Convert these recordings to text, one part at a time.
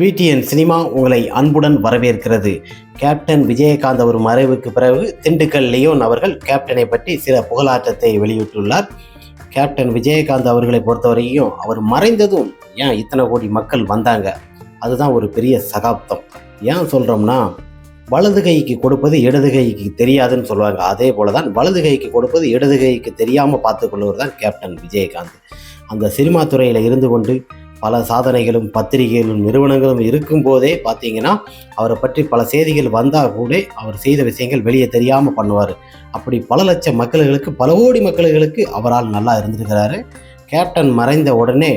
VDN cinema உங்களை அன்புடன் வரவேற்கிறது. கேப்டன் விஜயகாந்த் அவர் மறைவுக்கு பிறகு திண்டுக்கல் லியோன் அவர்கள் கேப்டனை பற்றி சில புகழாற்றத்தை வெளியிட்டுள்ளார். கேப்டன் விஜயகாந்த் அவர்களை பொறுத்தவரையும் அவர் மறைந்ததும் ஏன் இத்தனை கோடி மக்கள் வந்தாங்க? அதுதான் ஒரு பெரிய சகாப்தம். ஏன் சொல்கிறோம்னா வலது கைக்கு கொடுப்பது இடது கைக்கு தெரியாதுன்னு சொல்லுவாங்க. அதே போல தான் வலது கைக்கு கொடுப்பது இடது கைக்கு தெரியாமல் பார்த்துக்கொள்வது தான் கேப்டன் விஜயகாந்த். அந்த சினிமா துறையில் இருந்து கொண்டு பல சாதனைகளும் பத்திரிகைகளும் நிறுவனங்களும் இருக்கும்போதே பார்த்தீங்கன்னா அவரை பற்றி பல செய்திகள் வந்தால் கூட அவர் செய்த விஷயங்கள் வெளியே தெரியாமல் பண்ணுவார். அப்படி பல லட்சம் மக்களுக்கு பல கோடி மக்களுக்கு அவரால் நல்லா இருந்திருக்கிறாரு. கேப்டன் மறைந்த உடனே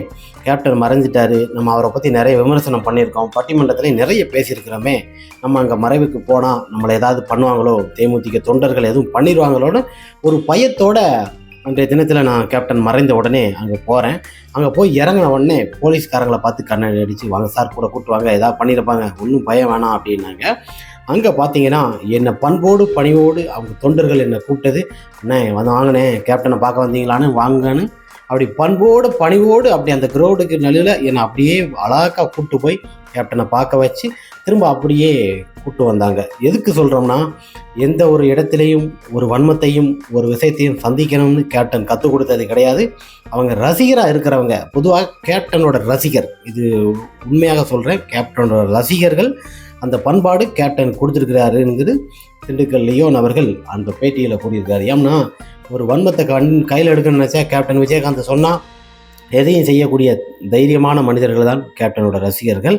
கேப்டன் மறைஞ்சிட்டாரு. நம்ம அவரை பற்றி நிறைய விமர்சனம் பண்ணியிருக்கோம். பட்டிமன்றத்துலேயும் நிறைய பேசியிருக்கிறோமே. நம்ம அங்கே மறைவுக்கு போனால் நம்மளை ஏதாவது பண்ணுவாங்களோ? தேமுதிக தொண்டர்கள் எதுவும் பண்ணிடுவாங்களோன்னு ஒரு பயத்தோட அன்றைய தினத்தில் நான் கேப்டன் மறைந்த உடனே அங்கே போகிறேன் அங்கே போய் இறங்கின உடனே போலீஸ்காரங்களை பார்த்து கண்ணை அடித்து வாங்க சார் கூட கூட்டுவாங்க ஏதாவது பண்ணியிருப்பாங்க ஒன்றும் பயம் வேணாம் அப்படின்னாங்க. அங்கே பார்த்தீங்கன்னா என்னை பண்போடு பணிவோடு அவங்க தொண்டர்கள் என்னை கூப்பிட்டது. அண்ணே வந்து வாங்கினேன் கேப்டனை பார்க்க வந்தீங்களான்னு வாங்கன்னு. அப்படி பண்போடு பணிவோடு அப்படி அந்த கிரௌண்டுக்கு நடுவில் என்னை அப்படியே அழகாக கூப்பிட்டு போய் கேப்டனை பார்க்க வச்சு திரும்ப அப்படியே கூப்பிட்டு வந்தாங்க. எதுக்கு சொல்கிறோம்னா எந்த ஒரு இடத்துலையும் ஒரு வன்மத்தையும் ஒரு விஷயத்தையும் சந்திக்கணும்னு கேப்டன் கற்றுக் கொடுத்தது கிடையாது. அவங்க ரசிகராக இருக்கிறவங்க பொதுவாக கேப்டனோட ரசிகர் இது உண்மையாக சொல்கிறேன் கேப்டனோட ரசிகர்கள் அந்த பண்பாடு கேப்டன் கொடுத்துருக்கிறாருங்கிறது திண்டுக்கல் லியோன் அவர்கள் அந்த பேட்டியில் கூறியிருக்காரு. ஏம்னா ஒரு வன்மத்தை கண் கையில் எடுக்கணும்னு நினச்சா கேப்டன் விஜயகாந்த் சொன்னால் எதையும் செய்யக்கூடிய தைரியமான மனிதர்கள் தான் கேப்டனோட ரசிகர்கள்.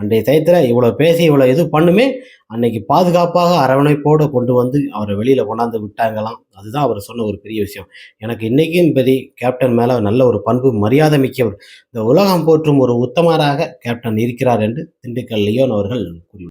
அன்றைய டயத்தில் இவ்வளோ பேசி இவ்வளோ இது பண்ணுமே அன்னைக்கு பாதுகாப்பாக அரவணைப்போடு கொண்டு வந்து அவரை வெளியில் கொண்டாந்து விட்டாங்களாம். அதுதான் அவர் சொன்ன ஒரு பெரிய விஷயம். எனக்கு இன்றைக்கும் பெரிய கேப்டன் மேலே நல்ல ஒரு பண்பு மரியாதை மிக்கவர். இந்த உலகம் போற்றும் ஒரு உத்தமராக கேப்டன் இருக்கிறார் என்று திண்டுக்கல் லியோன் அவர்கள் கூறியுள்ளார்